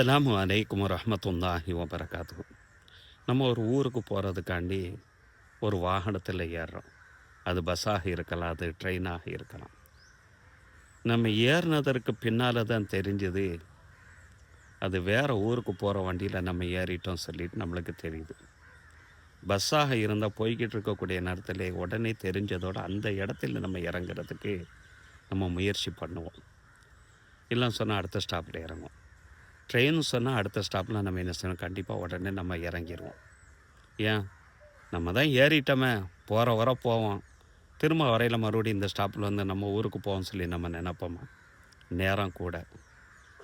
அலாம் அலைக்கும் ரஹமத்துல்லாஹி வபரகாத்து நம்ம ஒரு ஊருக்கு போகிறதுக்காண்டி ஒரு வாகனத்தில் ஏறுறோம் அது பஸ்ஸாக இருக்கலாம் அது ட்ரெயினாக இருக்கலாம். நம்ம ஏறினதற்கு பின்னால் தான் தெரிஞ்சது அது வேறு ஊருக்கு போகிற வண்டியில் நம்ம ஏறிட்டோம் சொல்லிட்டு நம்மளுக்கு தெரியுது. பஸ்ஸாக இருந்தால் போய்கிட்டு இருக்கக்கூடிய நேரத்தில் உடனே தெரிஞ்சதோடு அந்த இடத்துல நம்ம இறங்குறதுக்கு நம்ம முயற்சி பண்ணுவோம். இல்லைன்னு சொன்னால் அடுத்த ஸ்டாப்பில் இறங்குவோம். ட்ரெயின் சொன்னால் அடுத்த ஸ்டாப்பில் நம்ம என்ன செய்யணும்? கண்டிப்பாக உடனே நம்ம இறங்கிடுவோம் ஏன்? நம்ம தான் ஏறிட்டோமே. போகிற வர போவோம். திரும்ப வரையில் மறுபடியும் இந்த ஸ்டாப்பில் வந்து நம்ம ஊருக்கு போவோம் சொல்லி நம்ம நினைப்போமா? நேரம் கூட.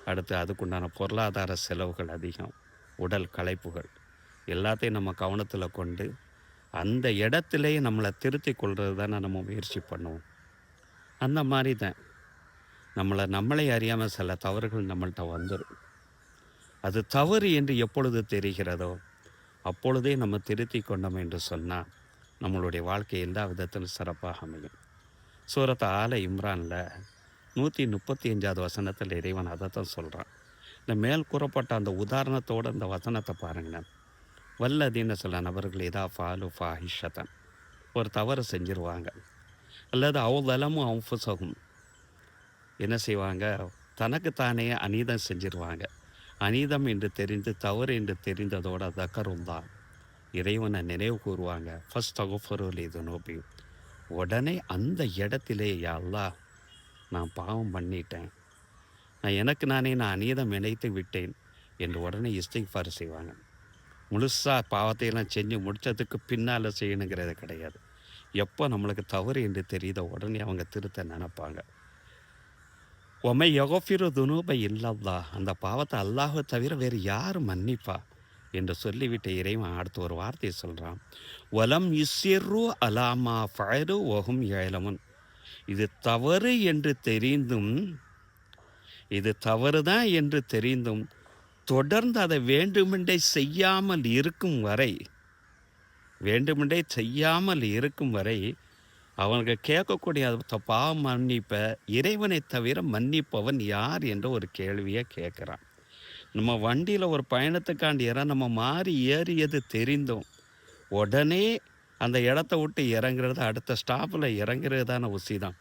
அடுத்து அதுக்குண்டான பொருளாதார செலவுகள் அதிகம். உடல் களைப்புகள். எல்லாத்தையும் நம்ம கவனத்தில் கொண்டு அந்த இடத்துலையே நம்மளை திருத்தி கொள்வது தானே நம்ம முயற்சி பண்ணுவோம். அந்த மாதிரி தான். நம்மளை நம்மளே அறியாமல் சில தவறுகள் நம்மள்கிட்ட வந்துடும் அது தவறு என்று எப்பொழுது தெரிகிறதோ அப்பொழுதே நம்ம திருத்தி கொண்டோம் என்று சொன்னால் நம்மளுடைய வாழ்க்கை எல்லா விதத்திலும் சிறப்பாக அமையும்? சூரத் ஆல இம்ரானில் நூற்றி முப்பத்தி அஞ்சாவது வசனத்தில் இறைவன் அதை தான் சொல்கிறான் இந்த மேல் கூறப்பட்ட அந்த உதாரணத்தோடு அந்த வசனத்தை பாருங்களேன் வல்லதின்னு சில நபர்கள் இதா ஃபாலு ஃபாஹிஷத்தன் ஒரு தவறு செஞ்சிருவாங்க. அல்லது அவ்வளமும் அவுஃபுசகும் என்ன செய்வாங்க? தனக்குத்தானே அநீதம் செஞ்சிருவாங்க. அநீதம் என்று தெரிந்து தவறு என்று தெரிந்ததோட தக்கருந்தான் இறைவனை நினைவு கூறுவாங்க. ஃபஸ்ட் அகுஃபருல் இது நோபி. உடனே அந்த இடத்திலே அல்லா நான் பாவம் பண்ணிட்டேன். நான் எனக்கு நானே நான் அநீதம் இணைத்து விட்டேன் என்று உடனே இஸ்திக்ஃபார் செய்வாங்க. முழுசாக பாவத்தையெல்லாம் செஞ்சு முடித்ததுக்கு பின்னால் செய்யணுங்கிறது கிடையாது. எப்போ நம்மளுக்கு தவறு என்று தெரியுதோ உடனே அவங்க திருத்த நினைப்பாங்க. ஒமை யகோஃபிரு துனூபை இல்லல்லா அந்த பாவத்தை அல்லாஹை தவிர வேறு யார் மன்னிப்பா என்று சொல்லிவிட்ட இறைவன் அடுத்த ஒரு வார்த்தையை சொல்கிறான் வலம் இசிறு அலாமா ஃபயரு ஒகும் ஏலமுன் இது தவறு என்று தெரிந்தும் இது தவறு தான் என்று தெரிந்தும் தொடர்ந்து அதை வேண்டுமென்றே செய்யாமல் இருக்கும் வரை வேண்டுமென்றே செய்யாமல் இருக்கும் வரை அவனுக்கு கேட்கக்கூடிய அந்த பாவ மன்னிப்பை இறைவனை தவிர மன்னிப்பவன் யார் என்ற ஒரு கேள்வியை கேட்குறான். நம்ம வண்டியில் ஒரு பயணத்துக்காண்டி ஏற நம்ம மாறி ஏறியது தெரிந்தோம் உடனே அந்த இடத்த விட்டு இறங்குறது அடுத்த ஸ்டாப்பில் இறங்குறது தானே உசி தான்.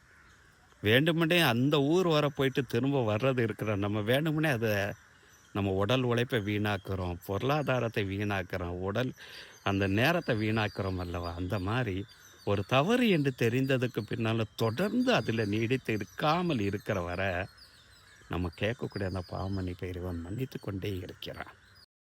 வேண்டுமெனே அந்த ஊர் வர போயிட்டு திரும்ப வர்றது இருக்கிற நம்ம வேண்டுமெனே அதை நம்ம உடல் உழைப்பை வீணாக்குறோம் பொருளாதாரத்தை வீணாக்குறோம் உடல் அந்த நேரத்தை வீணாக்குறோம் அல்லவா? அந்த மாதிரி ஒரு தவறு என்று தெரிந்ததுக்கு பின்னால் தொடர்ந்து அதில் நீடித்து இருக்காமல் இருக்கிற வரை நம்ம கேட்கக்கூடிய அந்த பாவமணி இறைவன் மன்னித்து கொண்டே இருக்கிறான்.